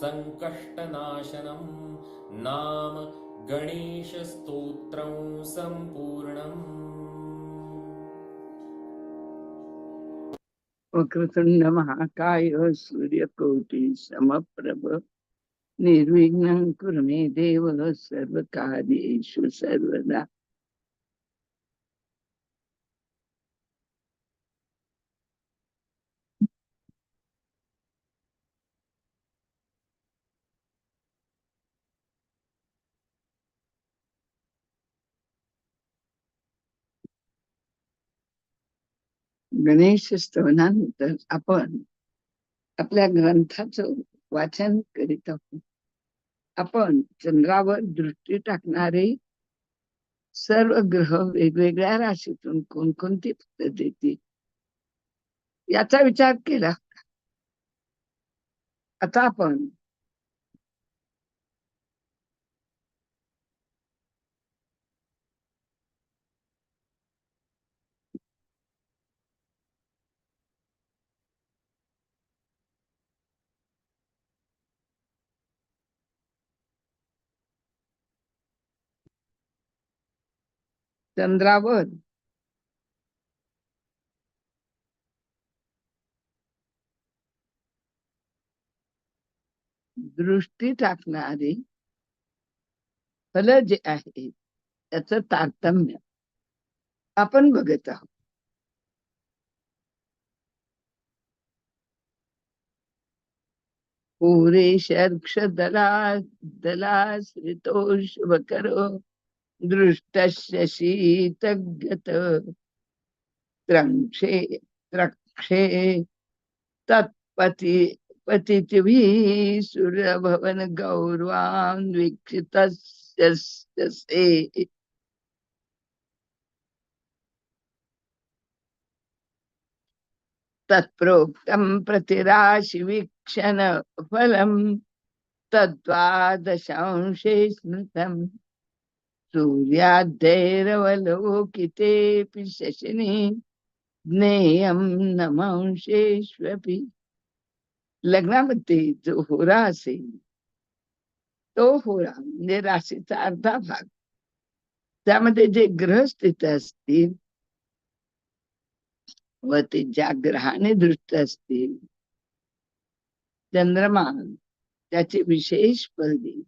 सङ्कष्टनाशनं नाम गणेशस्तोत्रं सम्पूर्णम्। वक्रतुंड महाकाय सूर्यकोटि समप्रभ निर्विघ्नं कुरु मे देव सर्वकार्येषु सर्वदा। गणेश स्तवनानंतर आपण आपल्या ग्रंथाचं वाचन करीत आहोत. आपण चंद्रावर दृष्टी टाकणारे सर्व ग्रह वेगवेगळ्या राशीतून कोणकोणती फळ देतील? याचा विचार केला. आता आपण चंद्रावर. दृष्टी टाकणारे फल जे आहे त्याच तारतम्य आपण बघत आहोत. पुरेशर्क्ष दला दलाश्रितोष्वकरो करो. शीतगत त्रंक्षे त्रक्षे तत्पति पतितिभिः सुरभवन गौरवान् वीक्षितस्य तत्प्रोक्तं प्रतिराशिवीक्षण फलं तद्वादशांशे स्मृतम्। सूर्याद्धैरवलोकितेऽपि शशिनि ज्ञेयं नमांशेष्वपि. लग्नामध्ये जो होरा असेल तो होरा म्हणजे राशीचा अर्धा भाग. त्यामध्ये जे ग्रह स्थित असतील व ते ज्या ग्रहाने दृष्ट असतील चंद्रमा त्याचे विशेष फल देईल.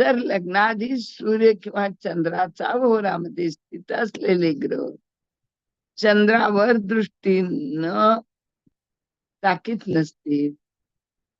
जर लग्नाधी सूर्य किंवा चंद्राचा होरामध्ये स्थित असलेले ग्रह चंद्रावर दृष्टी न टाकीत नसतील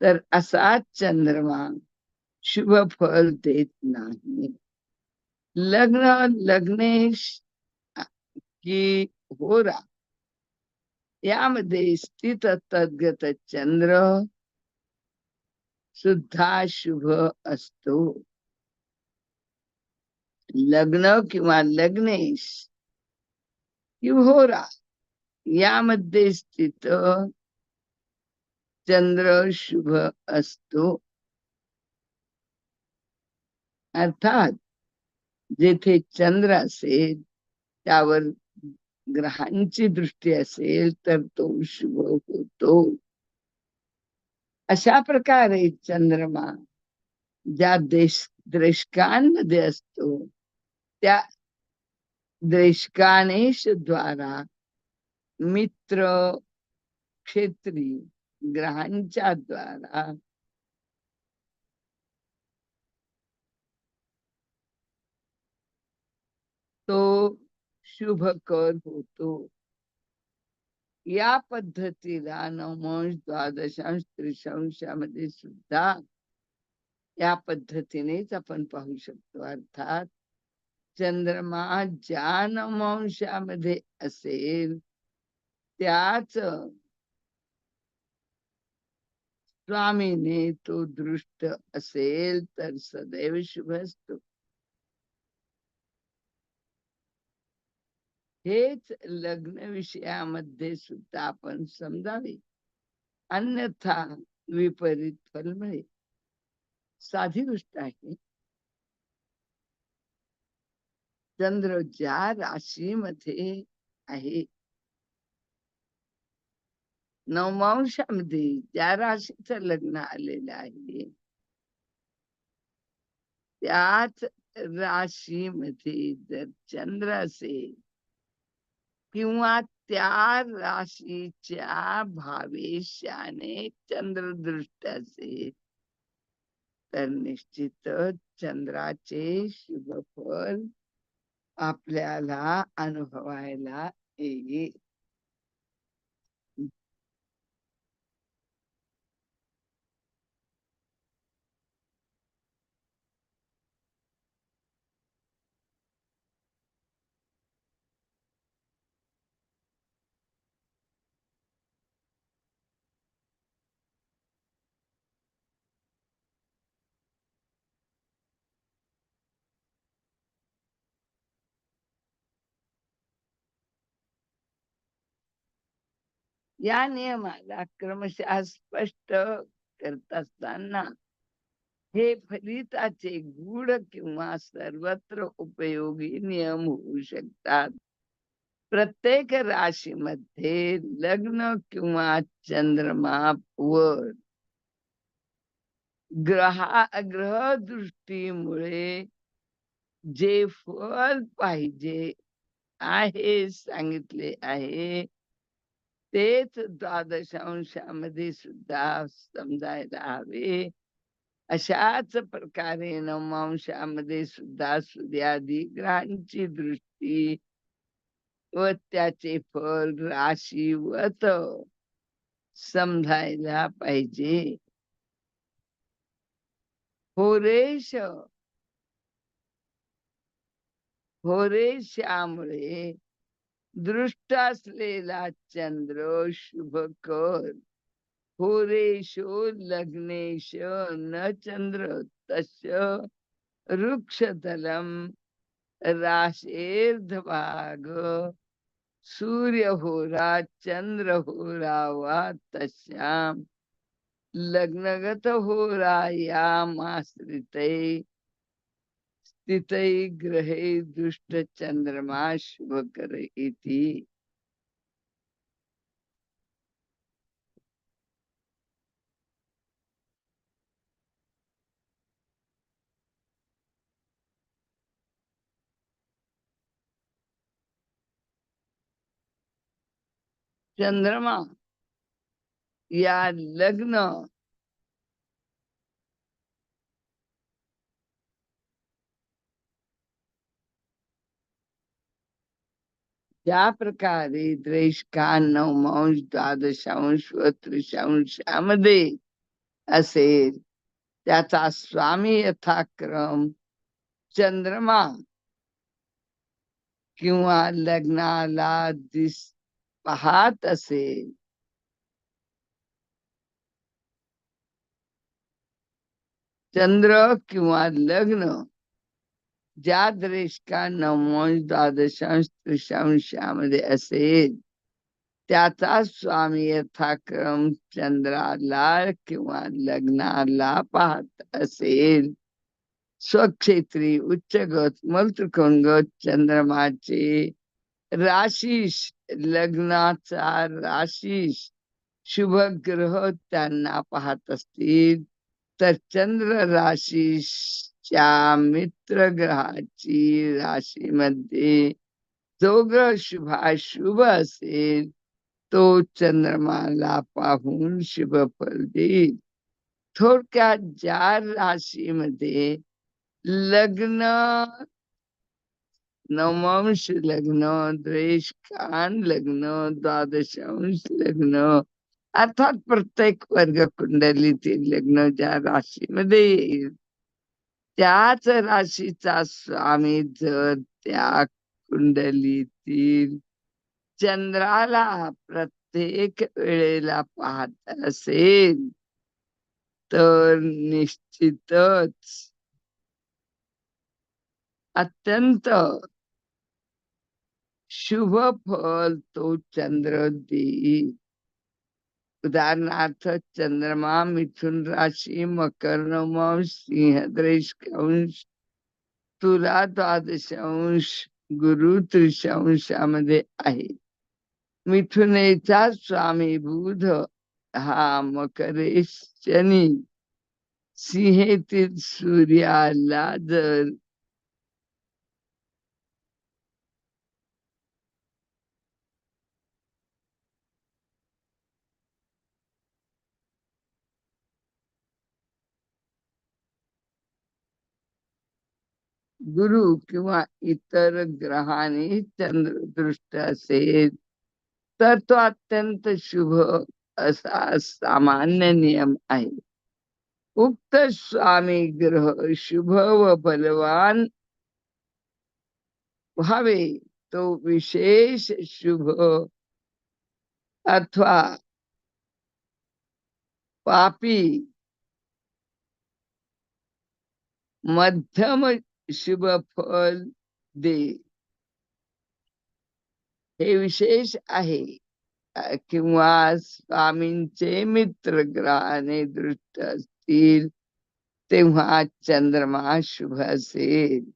तर असा चंद्रमा शुभ फल देत नाही. लग्न लग्नेश की होरा यामध्ये स्थित तद्गत चंद्र सुद्धा शुभ असतो. लग्न किंवा लग्नेश। होरा यामध्ये स्थित चंद्र शुभ असतो। अर्थात, जेथे चंद्र असेल, त्यावर ग्रहांची दृष्टी असेल, तर तो शुभ होतो. अशा प्रकारे चंद्रमा ज्या देश द्रेष्कांमध्ये असतो त्या द्रेष्कानेश द्वारा मित्र क्षेत्री ग्रहांच्या द्वारा. तो शुभकर होतो. या पद्धतीला नवमंश द्वादशांश त्रिशांशामध्ये सुद्धा या पद्धतीनेच आपण पाहू शकतो. अर्थात चंद्रमा ज्या नवंशामध्ये असेल त्याच स्वामीने तो दृष्ट असेल तर सदैव शुभ असतो. हेच लग्न विषयामध्ये सुद्धा आपण समजावे. अन्यथा विपरीत फल मिळेल. साधी गोष्ट आहे. चंद्र ज्या राशीमध्ये आहे. नवमांशामध्ये ज्या राशीचं लग्न आलेलं आहे त्याच राशीमध्ये जर चंद्र असेल किंवा त्या राशीच्या भावेशाने चंद्रदृष्ट असेल तर निश्चितच चंद्राचे शुभफल आपल्याला अनुभवायला येईल. या नियमाला क्रमशः स्पष्ट करत असताना हे फलिताचे गूढ किंवा सर्वत्र उपयोगी नियम होऊ शकतात. प्रत्येक राशीमध्ये लग्न किंवा चंद्रमा वर ग्रहा ग्रह दृष्टीमुळे जे फल पाहिजे आहे सांगितले आहे तेच द्वादशांशामध्ये सुद्धा समजायला हवे. अशाच प्रकारे नवमांशामध्ये सुद्धा सूर्यादी ग्रहांची दृष्टी व त्याचे फल राशीवत समजायला पाहिजे. होरेश होरेशामुळे दृष्ट असलेला चंद्र शुभकर. होरेशो लग्नेश न चंद्र तश वृक्षतलम राशेर्धभाग. सूर्य होरा चंद्र होरा वा तस्याम. लग्नगत होरा स्थितै ग्रहे दुष्ट चंद्रमा शुभकर इति. चंद्रमा या लग्न ज्या प्रकारे द्वेषका नवमांश द्वादशांश व त्रिशांशामध्ये असेल. त्याचा स्वामी यथाक्रम चंद्रमा किंवा लग्नाला दिस पाहत असेल. चंद्र किंवा लग्न ज्या द्रेष्का नवंश द्वादशांश त्रिशांशामध्ये असेल त्याचा स्वामी यथाक्रम चंद्राला किंवा लग्नाला पाहत असेल. स्वक्षेत्री उच्चगत मलत्रिकोणगत चंद्रमाचे राशीश लग्नाचा राशीश शुभ ग्रह त्यांना पाहत असतील तर चंद्र त्या मित्र ग्रहाची राशीमध्ये. जो ग्रह शुभाशुभ असेल तो चंद्रमाला पाहून शुभ फल देईल. थोडक्यात ज्या राशीमध्ये लग्न नवमांश लग्न द्वेषकान लग्न द्वादशांश लग्न अर्थात प्रत्येक वर्ग कुंडलीतील लग्न ज्या राशीमध्ये येईल त्याच राशीचा स्वामी जर त्या कुंडलीतील चंद्राला प्रत्येक वेळेला पाहत असेल तर निश्चितच अत्यंत शुभ फल तो चंद्र देईल. उदाहरणार्थ चंद्रमा मिथुन राशी मकर नवमांश सिंह अंश तुला द्वादशांश गुरु त्रिशांशामध्ये आहे. मिथुनेचा स्वामी बुध हा मकरेश शनी. सिंहेतील सूर्याला जर गुरु किंवा इतर ग्रहाने चंद्रदृष्ट असेल तर तो अत्यंत शुभ असा सामान्य नियम आहे. उक्त स्वामी ग्रह शुभ व बलवान व्हावे तो विशेष शुभ अथवा पापी मध्यम शुभ फल दे. हे विशेष आहे. किंवा स्वामींचे मित्र ग्रहाने दृष्ट असतील तेव्हा चंद्रमा शुभ असेल.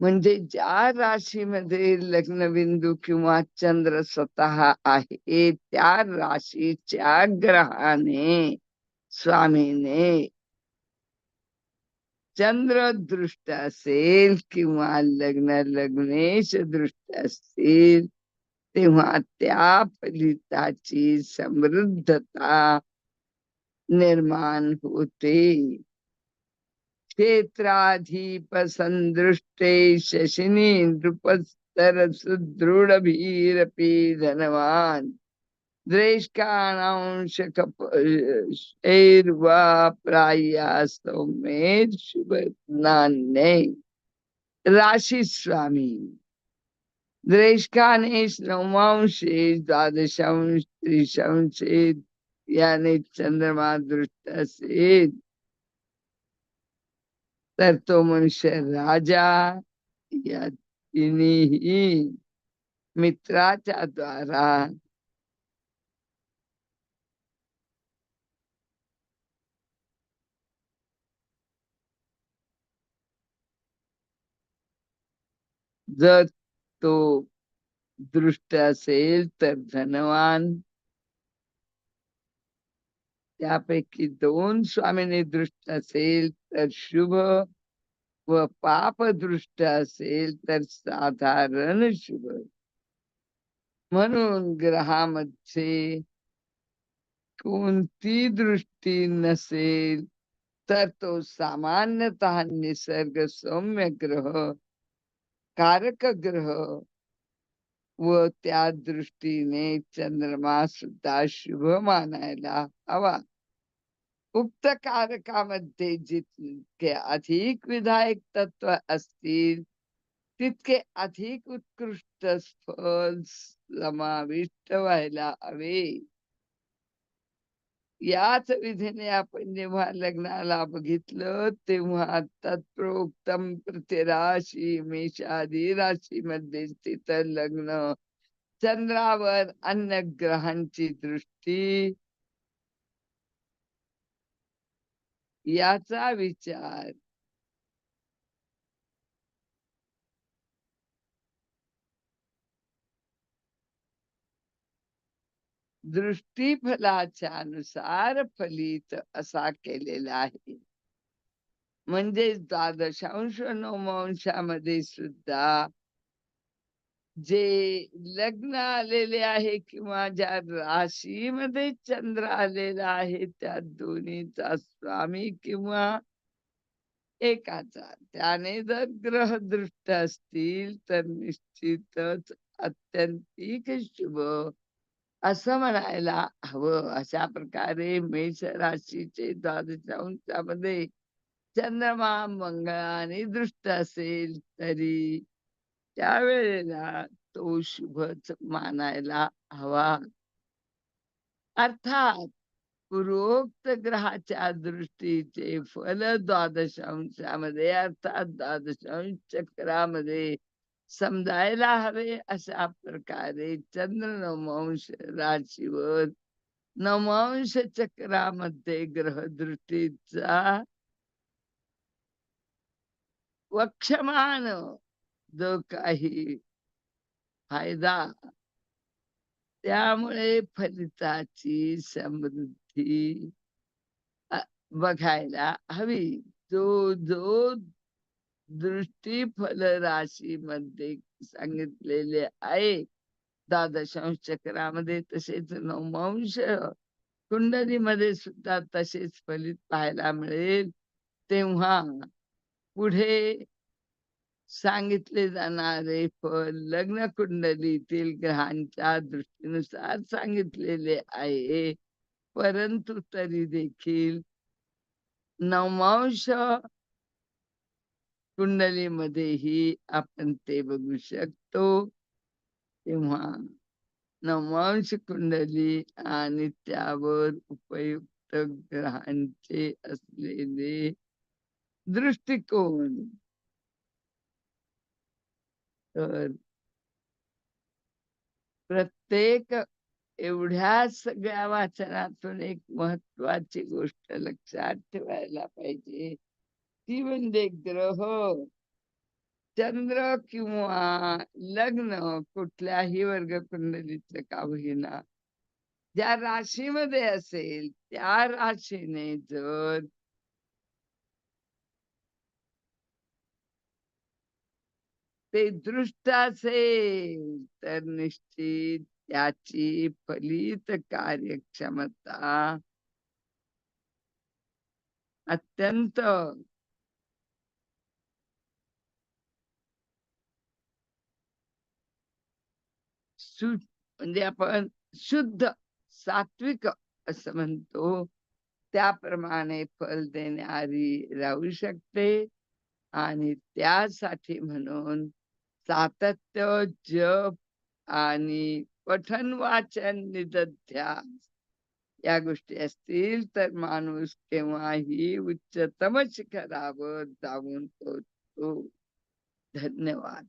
म्हणजे ज्या राशीमध्ये लग्नबिंदू किंवा चंद्र स्वतः आहे त्या राशीच्या ग्रहाने स्वामीने चंद्र दृष्ट असेल किंवा लग्न लग्नेश दृष्ट असतील तेव्हा त्या फलिताची समृद्धता निर्माण होते. क्षेत्राधीप संदृष्टे शशिनी नृपस्तर सुदृढभीरपी धनवान. द्वेषकाणांश कपैर्वा प्राया शुभ राशी स्वामी द्वेषकाने नवमांशे द्वादशांश त्रिशांशे याने चंद्रमा दृष्ट असेल तर तो मनुष्य राजा या तिन्ही मित्राच्या द्वारा जर तो दृष्ट असेल तर धनवान. त्यापैकी दोन स्वामीने दृष्ट असेल तर शुभ व पाप दृष्ट असेल तर साधारण शुभ. म्हणून ग्रहामध्ये कोणती दृष्टी नसेल तर तो सामान्यतः निसर्ग सौम्य ग्रह कारक ग्रह व त्या दृष्टीने चंद्रमा सुद्धा शुभ मानायला हवा. उक्त कारकामध्ये जितके अधिक विधायक तत्व असतील तितके अधिक उत्कृष्ट फल समाविष्ट व्हायला हवे. याच विधीने आपण जेव्हा लग्नाला बघितलं तेव्हा तत्प्रोक्तम प्रतिराशी मेषादी राशीमध्ये स्थित लग्न. चंद्रावर अन्य ग्रहांची दृष्टी. याचा विचार दृष्टीफलाच्या अनुसार फलित असा केलेला आहे. म्हणजे द्वादशांश नवमांशामध्ये सुद्धा जे लग्न आलेले आहे किंवा ज्या राशीमध्ये चंद्र आलेला आहे त्या दोन्हीचा स्वामी किंवा एकाचा. त्याने जर ग्रह दृष्ट असतील तर निश्चितच अत्यंतिक शुभ असं म्हणायला हवं अशा प्रकारे मेष राशीचे द्वादश अंशामध्ये चंद्रमा मंगळाने दृष्ट असेल तरी त्यावेळेला तो शुभच मानायला हवा. अर्थात पूर्वोक्त ग्रहाच्या दृष्टीचे फल द्वादश अंशामध्ये अर्थात द्वादश अंश चक्रामध्ये समजायला हवे अशा प्रकारे चंद्र नवमांश राशीवर. नवमांश चक्रामध्ये ग्रहदृष्टीचा वक्षमान जो काही फायदा. त्यामुळे फलिताची समृद्धी बघायला हवी. जो जो दृष्टी फल राशीमध्ये सांगितलेले आहे. द्वादशांश चक्रामध्ये तसेच नवमांश कुंडलीमध्ये सुद्धा तसेच फलित पाहायला मिळेल. तेव्हा पुढे सांगितले जाणारे फल लग्न कुंडलीतील ग्रहांच्या दृष्टीनुसार सांगितलेले आहे. परंतु तरी देखील नवमांश कुंडलीमध्येही आपण ते बघू शकतो. तेव्हा नवांश कुंडली आणि त्यावर उपयुक्त ग्रहांचे असलेले दृष्टिकोन. तर प्रत्येक एवढ्या सगळ्या वाचनातून एक महत्वाची गोष्ट लक्षात ठेवायला पाहिजे. ती म्हणजे ग्रह चंद्र किंवा लग्न कुठल्याही वर्ग कुंडलीतलं का होईना ज्या राशीमध्ये असेल त्या राशीने जर ते दृष्ट असेल तर निश्चित त्याची फलित कार्यक्षमता. अत्यंत सु म्हणजे आपण शुद्ध सात्विक असं म्हणतो. त्याप्रमाणे फल देणारी राहू शकते. आणि त्यासाठी म्हणून सातत्य जप आणि पठन वाचन निदध्यास या गोष्टी असतील तर माणूस केव्हाही उच्चतम शिखरावर जाऊन पोहोचतो. धन्यवाद.